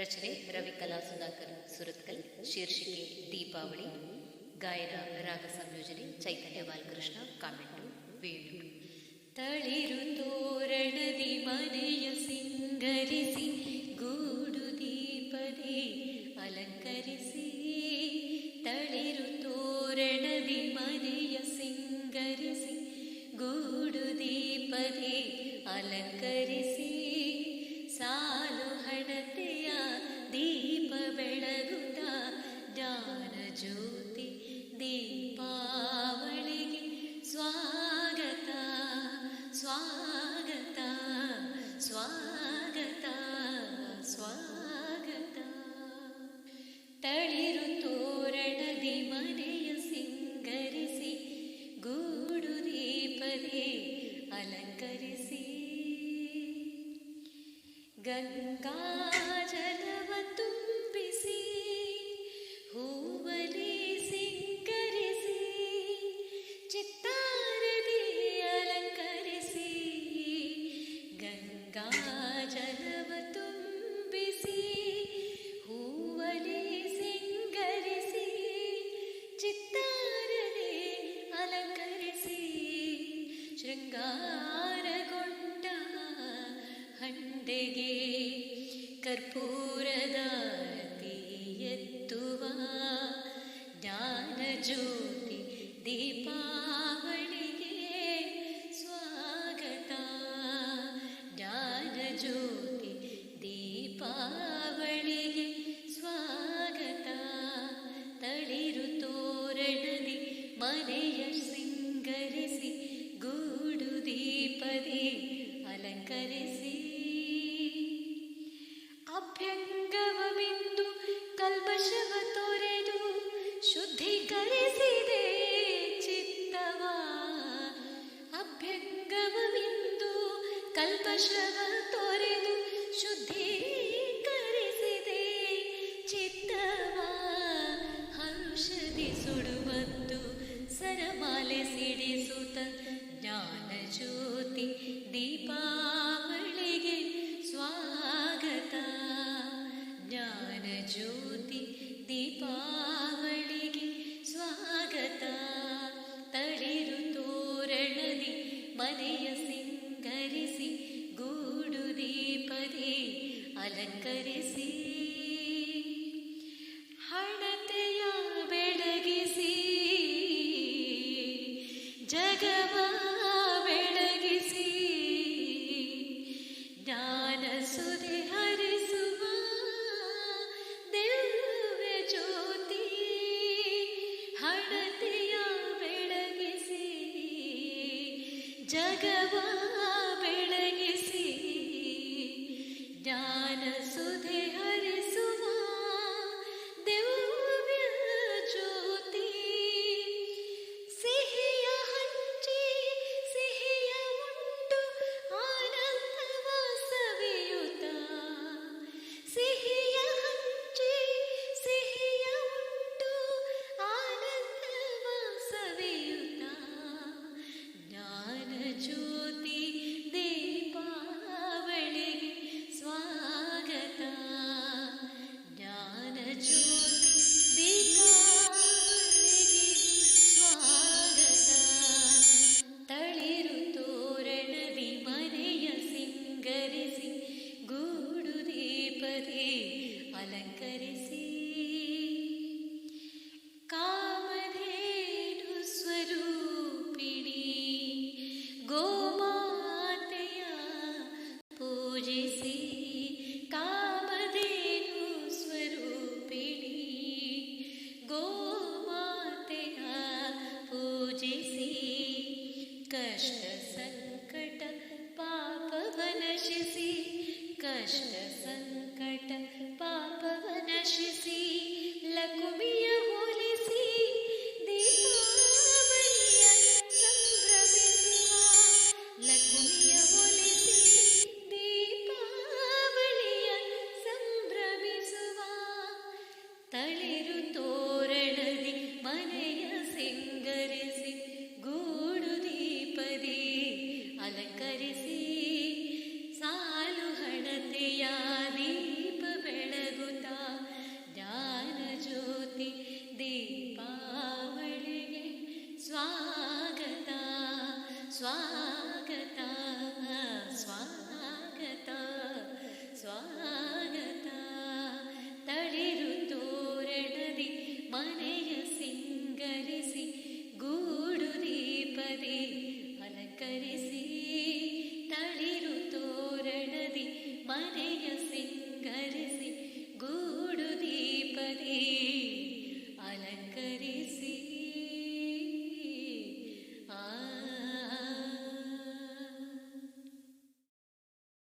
രചന രവികലാ സുധാകർ സുരത്കൽ ശീർഷിക ദീപാവളി ഗായന രാഗ സംയോജന ചൈതന്യ ബാലകൃഷ്ണ കമ്മിട്ടു വീണു തളിരു തോരണതി മനയ സിംഗരിസി ഗൂടു ദീപതി അലങ്കരിസി. തളിരു തോരണതി മനയ സിംഗരിസി ഗൂടു ദീപതി അലങ്കരിസി. कलंकर सी गंगा ಮಂದೆಗೆ ಕರ್ಪೂರದಾರತಿ ಎತ್ತುವ ಜ್ಞಾನ ಜ್ಯೋತಿ ಕಲ್ಪಶವ ತೊರೆದು ಶುದ್ಧೀಕರಿಸಿದೆ. ಚಿತ್ತವ ಹರುಷದಿ ಸುಡುವಂತು ಸರಮಾಲೆ ಸಿಡಿಸುತ್ತ ಜ್ಞಾನಜೋ ಜಗವ ಬೆಳಗಿಸಿ ಜ್ಞಾನ ಸುಧೆ ಹರಿಸುವ ದಿವ್ಯ ಜ್ಯೋತಿ ಹಣತೆಯ ಬೆಳಗಿಸಿ ಜಗವ வீ English.